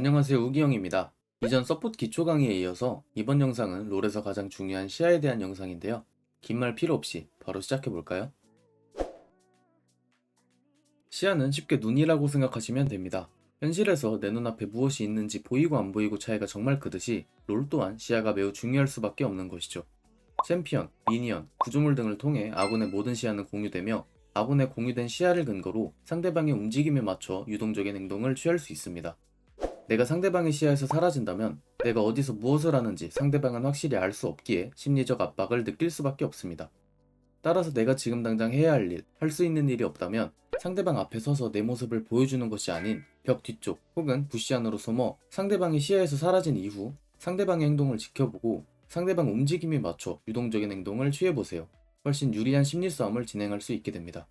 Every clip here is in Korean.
안녕하세요 우기영입니다. 이전 서포트 기초 강의에 이어서 이번 영상은 롤에서 가장 중요한 시야에 대한 영상인데요. 긴 말 필요 없이 바로 시작해 볼까요? 시야는 쉽게 눈이라고 생각하시면 됩니다. 현실에서 내 눈앞에 무엇이 있는지 보이고 안 보이고 차이가 정말 크듯이 롤 또한 시야가 매우 중요할 수밖에 없는 것이죠. 챔피언, 미니언, 구조물 등을 통해 아군의 모든 시야는 공유되며 아군의 공유된 시야를 근거로 상대방의 움직임에 맞춰 유동적인 행동을 취할 수 있습니다. 내가 상대방의 시야에서 사라진다면 내가 어디서 무엇을 하는지 상대방은 확실히 알 수 없기에 심리적 압박을 느낄 수밖에 없습니다. 따라서 내가 지금 당장 해야 할 일, 할 수 있는 일이 없다면 상대방 앞에 서서 내 모습을 보여주는 것이 아닌 벽 뒤쪽 혹은 부시 안으로 숨어 상대방이 시야에서 사라진 이후 상대방의 행동을 지켜보고 상대방 움직임에 맞춰 유동적인 행동을 취해보세요. 훨씬 유리한 심리 싸움을 진행할 수 있게 됩니다.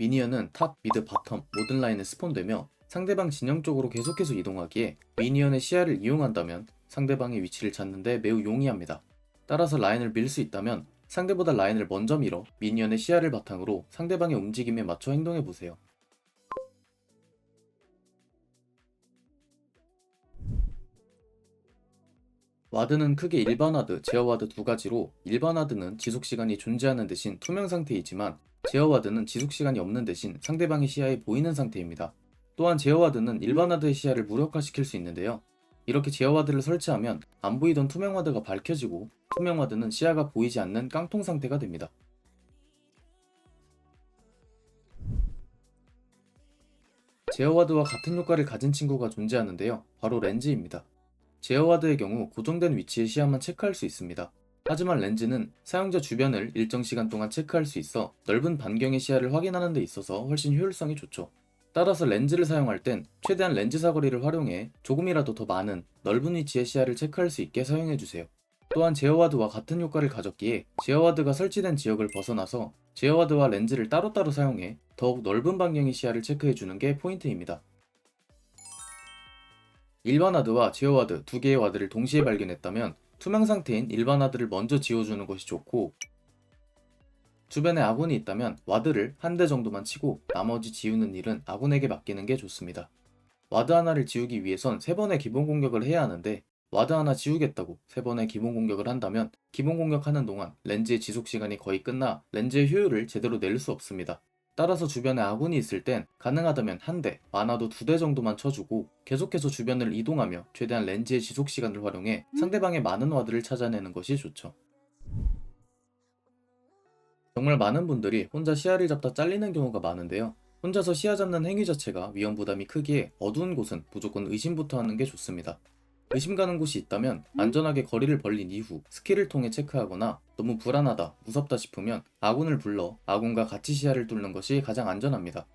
미니언은 탑, 미드, 바텀 모든 라인에 스폰되며 상대방 진영 쪽으로 계속해서 이동하기에 미니언의 시야를 이용한다면 상대방의 위치를 찾는 데 매우 용이합니다. 따라서 라인을 밀 수 있다면 상대보다 라인을 먼저 밀어 미니언의 시야를 바탕으로 상대방의 움직임에 맞춰 행동해 보세요. 와드는 크게 일반 와드, 제어 와드 두 가지로 일반 와드는 지속 시간이 존재하는 대신 투명 상태이지만 제어 와드는 지속 시간이 없는 대신 상대방의 시야에 보이는 상태입니다. 또한 제어 와드는 일반 와드의 시야를 무력화시킬 수 있는데요. 이렇게 제어 와드를 설치하면 안 보이던 투명 와드가 밝혀지고 투명 와드는 시야가 보이지 않는 깡통 상태가 됩니다. 제어 와드와 같은 효과를 가진 친구가 존재하는데요. 바로 렌즈입니다. 제어와드의 경우 고정된 위치의 시야만 체크할 수 있습니다. 하지만 렌즈는 사용자 주변을 일정 시간 동안 체크할 수 있어 넓은 반경의 시야를 확인하는 데 있어서 훨씬 효율성이 좋죠. 따라서 렌즈를 사용할 땐 최대한 렌즈 사거리를 활용해 조금이라도 더 많은 넓은 위치의 시야를 체크할 수 있게 사용해주세요. 또한 제어와드와 같은 효과를 가졌기에 제어와드가 설치된 지역을 벗어나서 제어와드와 렌즈를 따로따로 사용해 더욱 넓은 반경의 시야를 체크해주는 게 포인트입니다. 일반 와드와 제어 와드 두 개의 와드를 동시에 발견했다면 투명 상태인 일반 와드를 먼저 지워주는 것이 좋고 주변에 아군이 있다면 와드를 한 대 정도만 치고 나머지 지우는 일은 아군에게 맡기는 게 좋습니다. 와드 하나를 지우기 위해선 세 번의 기본 공격을 해야 하는데 와드 하나 지우겠다고 세 번의 기본 공격을 한다면 기본 공격하는 동안 렌즈의 지속 시간이 거의 끝나 렌즈의 효율을 제대로 낼 수 없습니다. 따라서 주변에 아군이 있을 땐 가능하다면 한 대, 많아도 두 대 정도만 쳐주고 계속해서 주변을 이동하며 최대한 렌즈의 지속 시간을 활용해 상대방의 많은 와드를 찾아내는 것이 좋죠. 정말 많은 분들이 혼자 시야를 잡다 잘리는 경우가 많은데요. 혼자서 시야 잡는 행위 자체가 위험 부담이 크기에 어두운 곳은 무조건 의심부터 하는 게 좋습니다. 의심 가는 곳이 있다면 안전하게 거리를 벌린 이후 스킬을 통해 체크하거나 너무 불안하다, 무섭다 싶으면 아군을 불러 아군과 같이 시야를 뚫는 것이 가장 안전합니다.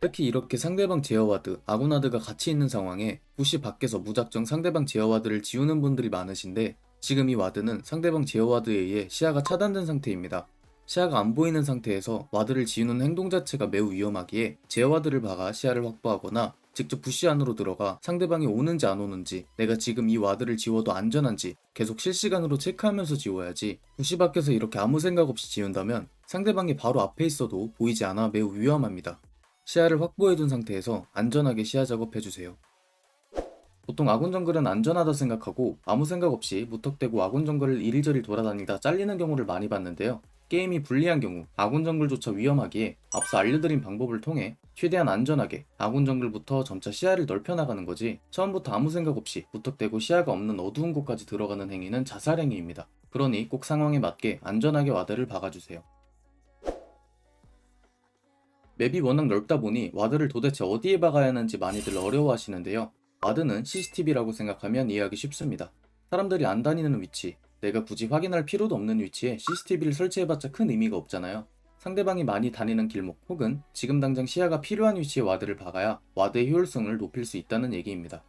특히 이렇게 상대방 제어와드, 아군와드가 같이 있는 상황에 부시 밖에서 무작정 상대방 제어와드를 지우는 분들이 많으신데 지금 이 와드는 상대방 제어와드에 의해 시야가 차단된 상태입니다. 시야가 안 보이는 상태에서 와드를 지우는 행동 자체가 매우 위험하기에 제어와드를 박아 시야를 확보하거나 직접 부시 안으로 들어가 상대방이 오는지 안 오는지 내가 지금 이 와드를 지워도 안전한지 계속 실시간으로 체크하면서 지워야지 부시 밖에서 이렇게 아무 생각 없이 지운다면 상대방이 바로 앞에 있어도 보이지 않아 매우 위험합니다. 시야를 확보해둔 상태에서 안전하게 시야 작업해주세요. 보통 아군 정글은 안전하다 생각하고 아무 생각 없이 무턱대고 아군 정글을 이리저리 돌아다니다 잘리는 경우를 많이 봤는데요. 게임이 불리한 경우 아군 정글조차 위험하기에 앞서 알려드린 방법을 통해 최대한 안전하게 아군 정글부터 점차 시야를 넓혀나가는 거지 처음부터 아무 생각 없이 무턱대고 시야가 없는 어두운 곳까지 들어가는 행위는 자살 행위입니다. 그러니 꼭 상황에 맞게 안전하게 와드를 박아주세요. 맵이 워낙 넓다 보니 와드를 도대체 어디에 박아야 하는지 많이들 어려워하시는데요. 와드는 CCTV라고 생각하면 이해하기 쉽습니다. 사람들이 안 다니는 위치, 내가 굳이 확인할 필요도 없는 위치에 CCTV를 설치해봤자 큰 의미가 없잖아요. 상대방이 많이 다니는 길목 혹은 지금 당장 시야가 필요한 위치에 와드를 박아야 와드의 효율성을 높일 수 있다는 얘기입니다.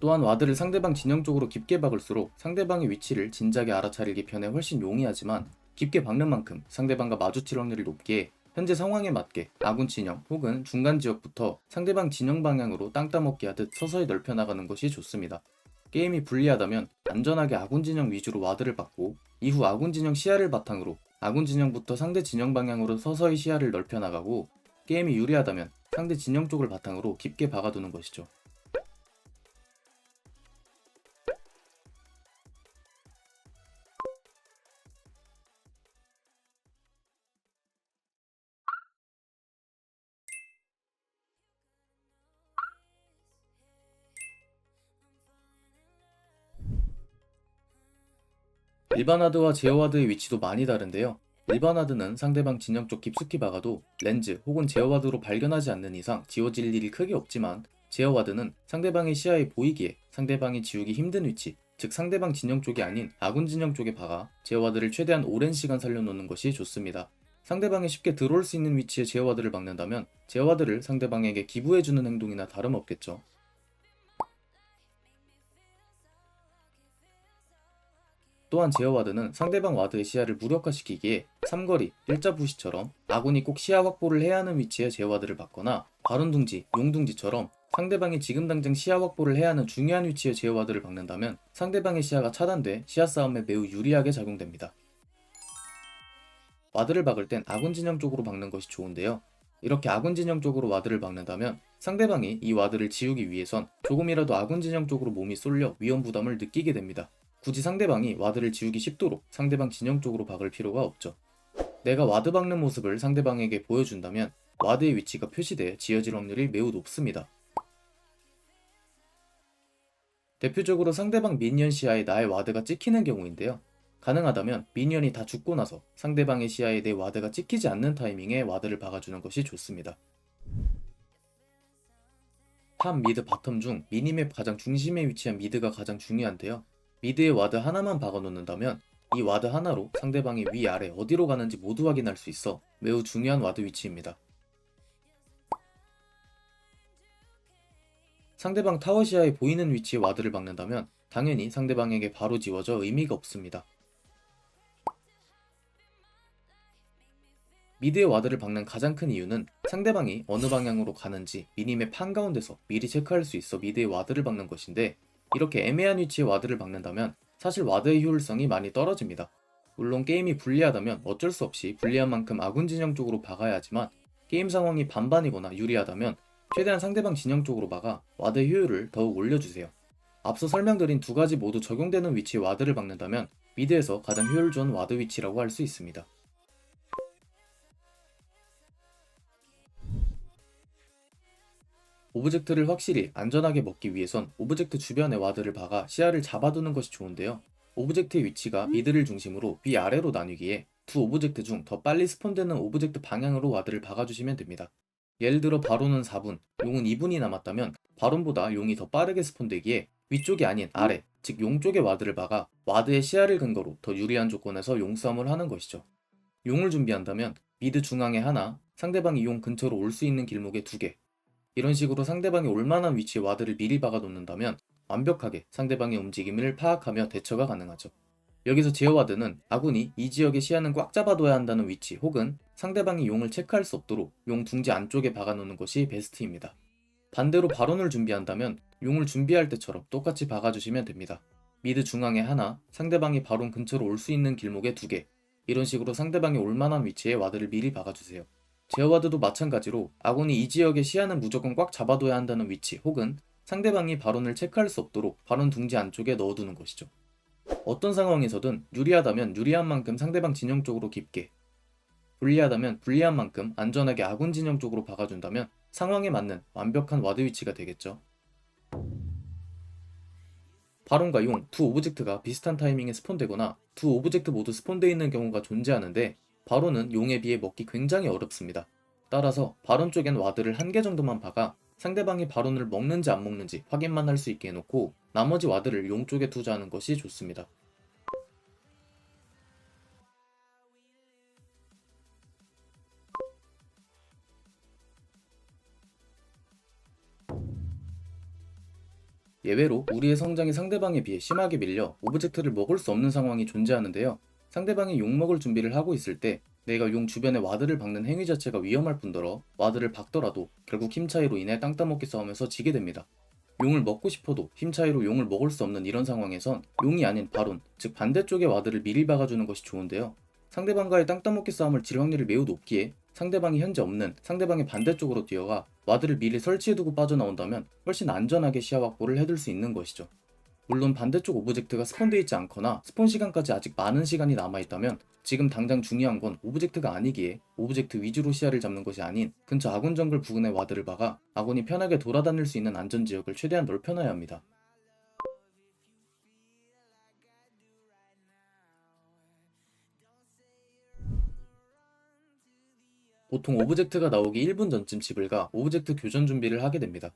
또한 와드를 상대방 진영 쪽으로 깊게 박을수록 상대방의 위치를 진작에 알아차리기 편해 훨씬 용이하지만 깊게 박는 만큼 상대방과 마주칠 확률이 높기에 현재 상황에 맞게 아군 진영 혹은 중간 지역부터 상대방 진영 방향으로 땅 따먹기 하듯 서서히 넓혀 나가는 것이 좋습니다. 게임이 불리하다면 안전하게 아군 진영 위주로 와드를 받고 이후 아군 진영 시야를 바탕으로 아군 진영부터 상대 진영 방향으로 서서히 시야를 넓혀 나가고 게임이 유리하다면 상대 진영 쪽을 바탕으로 깊게 박아두는 것이죠. 일반 하드와 제어 하드의 위치도 많이 다른데요. 일반 하드는 상대방 진영 쪽 깊숙이 박아도 렌즈 혹은 제어 하드로 발견하지 않는 이상 지워질 일이 크게 없지만 제어 하드는 상대방의 시야에 보이기에 상대방이 지우기 힘든 위치, 즉 상대방 진영 쪽이 아닌 아군 진영 쪽에 박아 제어 하드를 최대한 오랜 시간 살려놓는 것이 좋습니다. 상대방이 쉽게 들어올 수 있는 위치에 제어 하드를 박는다면 제어 하드를 상대방에게 기부해주는 행동이나 다름없겠죠. 또한 제어 와드는 상대방 와드의 시야를 무력화시키기에 삼거리, 일자 부시처럼 아군이 꼭 시야 확보를 해야 하는 위치에 제어 와드를 받거나 바론 둥지, 용 둥지처럼 상대방이 지금 당장 시야 확보를 해야 하는 중요한 위치에 제어 와드를 박는다면 상대방의 시야가 차단돼 시야 싸움에 매우 유리하게 작용됩니다. 와드를 박을 땐 아군 진영 쪽으로 박는 것이 좋은데요. 이렇게 아군 진영 쪽으로 와드를 박는다면 상대방이 이 와드를 지우기 위해선 조금이라도 아군 진영 쪽으로 몸이 쏠려 위험 부담을 느끼게 됩니다. 굳이 상대방이 와드를 지우기 쉽도록 상대방 진영 쪽으로 박을 필요가 없죠. 내가 와드 박는 모습을 상대방에게 보여준다면 와드의 위치가 표시돼 지어질 확률이 매우 높습니다. 대표적으로 상대방 미니언 시야에 나의 와드가 찍히는 경우인데요. 가능하다면 미니언이 다 죽고 나서 상대방의 시야에 내 와드가 찍히지 않는 타이밍에 와드를 박아주는 것이 좋습니다. 탑, 미드, 바텀 중 미니맵 가장 중심에 위치한 미드가 가장 중요한데요. 미드에 와드 하나만 박아놓는다면 이 와드 하나로 상대방이 위아래 어디로 가는지 모두 확인할 수 있어 매우 중요한 와드 위치입니다. 상대방 타워 시야에 보이는 위치에 와드를 박는다면 당연히 상대방에게 바로 지워져 의미가 없습니다. 미드에 와드를 박는 가장 큰 이유는 상대방이 어느 방향으로 가는지 미니맵 한가운데서 미리 체크할 수 있어 미드에 와드를 박는 것인데 이렇게 애매한 위치에 와드를 박는다면 사실 와드의 효율성이 많이 떨어집니다. 물론 게임이 불리하다면 어쩔 수 없이 불리한 만큼 아군 진영 쪽으로 박아야 하지만 게임 상황이 반반이거나 유리하다면 최대한 상대방 진영 쪽으로 박아 와드의 효율을 더욱 올려주세요. 앞서 설명드린 두 가지 모두 적용되는 위치에 와드를 박는다면 미드에서 가장 효율 좋은 와드 위치라고 할 수 있습니다. 오브젝트를 확실히 안전하게 먹기 위해선 오브젝트 주변에 와드를 박아 시야를 잡아두는 것이 좋은데요. 오브젝트의 위치가 미드를 중심으로 위아래로 나뉘기에 두 오브젝트 중 더 빨리 스폰되는 오브젝트 방향으로 와드를 박아주시면 됩니다. 예를 들어 바론은 4분, 용은 2분이 남았다면 바론보다 용이 더 빠르게 스폰되기에 위쪽이 아닌 아래, 즉 용 쪽에 와드를 박아 와드의 시야를 근거로 더 유리한 조건에서 용싸움을 하는 것이죠. 용을 준비한다면 미드 중앙에 하나, 상대방이 용 근처로 올 수 있는 길목에 두 개, 이런 식으로 상대방이 올 만한 위치에 와드를 미리 박아 놓는다면 완벽하게 상대방의 움직임을 파악하며 대처가 가능하죠. 여기서 제어 와드는 아군이 이 지역의 시야는 꽉 잡아둬야 한다는 위치 혹은 상대방이 용을 체크할 수 없도록 용 둥지 안쪽에 박아놓는 것이 베스트입니다. 반대로 발언을 준비한다면 용을 준비할 때처럼 똑같이 박아주시면 됩니다. 미드 중앙에 하나, 상대방이 바론 근처로 올 수 있는 길목에 두 개, 이런 식으로 상대방이 올 만한 위치에 와드를 미리 박아주세요. 제어와드도 마찬가지로 아군이 이 지역의 시야는 무조건 꽉 잡아둬야 한다는 위치 혹은 상대방이 발언을 체크할 수 없도록 발언 둥지 안쪽에 넣어두는 것이죠. 어떤 상황에서든 유리하다면 유리한 만큼 상대방 진영 쪽으로 깊게, 불리하다면 불리한 만큼 안전하게 아군 진영 쪽으로 박아준다면 상황에 맞는 완벽한 와드 위치가 되겠죠. 바론과 용 두 오브젝트가 비슷한 타이밍에 스폰되거나 두 오브젝트 모두 스폰되어 있는 경우가 존재하는데 바론은 용에 비해 먹기 굉장히 어렵습니다. 따라서 바론 쪽엔 와드를 한 개 정도만 박아 상대방이 바론을 먹는지 안 먹는지 확인만 할 수 있게 해놓고 나머지 와드를 용 쪽에 투자하는 것이 좋습니다. 예외로 우리의 성장이 상대방에 비해 심하게 밀려 오브젝트를 먹을 수 없는 상황이 존재하는데요. 상대방이 용 먹을 준비를 하고 있을 때 내가 용 주변에 와드를 박는 행위 자체가 위험할 뿐더러 와드를 박더라도 결국 힘 차이로 인해 땅 따먹기 싸움에서 지게 됩니다. 용을 먹고 싶어도 힘 차이로 용을 먹을 수 없는 이런 상황에선 용이 아닌 바론, 즉 반대쪽의 와드를 미리 박아주는 것이 좋은데요. 상대방과의 땅 따먹기 싸움을 질 확률이 매우 높기에 상대방이 현재 없는 상대방의 반대쪽으로 뛰어가 와드를 미리 설치해두고 빠져나온다면 훨씬 안전하게 시야 확보를 해둘 수 있는 것이죠. 물론 반대쪽 오브젝트가 스폰되어 있지 않거나 스폰 시간까지 아직 많은 시간이 남아있다면 지금 당장 중요한 건 오브젝트가 아니기에 오브젝트 위주로 시야를 잡는 것이 아닌 근처 아군 정글 부근의 와드를 박아 아군이 편하게 돌아다닐 수 있는 안전 지역을 최대한 넓혀놔야 합니다. 보통 오브젝트가 나오기 1분 전쯤 집을 가 오브젝트 교전 준비를 하게 됩니다.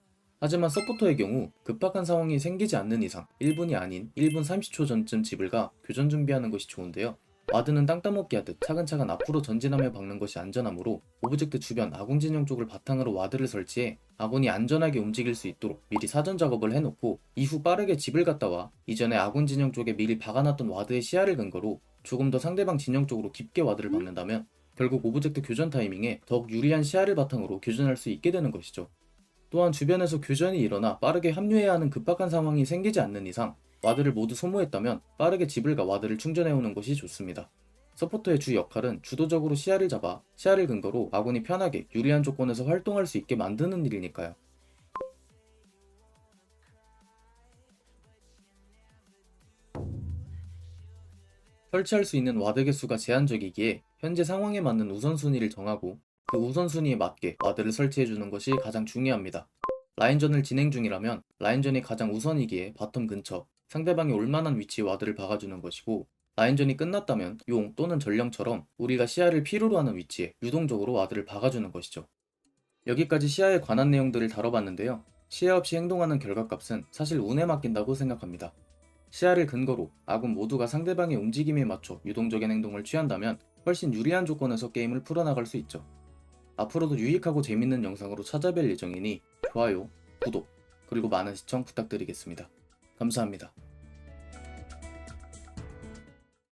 하지만 서포터의 경우 급박한 상황이 생기지 않는 이상 1분이 아닌 1분 30초 전쯤 집을 가 교전 준비하는 것이 좋은데요. 와드는 땅 따먹기 하듯 차근차근 앞으로 전진하며 박는 것이 안전하므로 오브젝트 주변 아군 진영 쪽을 바탕으로 와드를 설치해 아군이 안전하게 움직일 수 있도록 미리 사전 작업을 해놓고 이후 빠르게 집을 갔다 와 이전에 아군 진영 쪽에 미리 박아놨던 와드의 시야를 근거로 조금 더 상대방 진영 쪽으로 깊게 와드를 박는다면 결국 오브젝트 교전 타이밍에 더욱 유리한 시야를 바탕으로 교전할 수 있게 되는 것이죠. 또한 주변에서 교전이 일어나 빠르게 합류해야 하는 급박한 상황이 생기지 않는 이상 와드를 모두 소모했다면 빠르게 집을 가 와드를 충전해오는 것이 좋습니다. 서포터의 주 역할은 주도적으로 시야를 잡아 시야를 근거로 아군이 편하게 유리한 조건에서 활동할 수 있게 만드는 일이니까요. 설치할 수 있는 와드 개수가 제한적이기에 현재 상황에 맞는 우선순위를 정하고 그 우선순위에 맞게 와드를 설치해주는 것이 가장 중요합니다. 라인전을 진행 중이라면 라인전이 가장 우선이기에 바텀 근처 상대방이 올만한 위치에 와드를 박아주는 것이고 라인전이 끝났다면 용 또는 전령처럼 우리가 시야를 필요로 하는 위치에 유동적으로 와드를 박아주는 것이죠. 여기까지 시야에 관한 내용들을 다뤄봤는데요. 시야 없이 행동하는 결과값은 사실 운에 맡긴다고 생각합니다. 시야를 근거로 아군 모두가 상대방의 움직임에 맞춰 유동적인 행동을 취한다면 훨씬 유리한 조건에서 게임을 풀어나갈 수 있죠. 앞으로도 유익하고 재밌는 영상으로 찾아뵐 예정이니 좋아요, 구독, 그리고 많은 시청 부탁드리겠습니다. 감사합니다.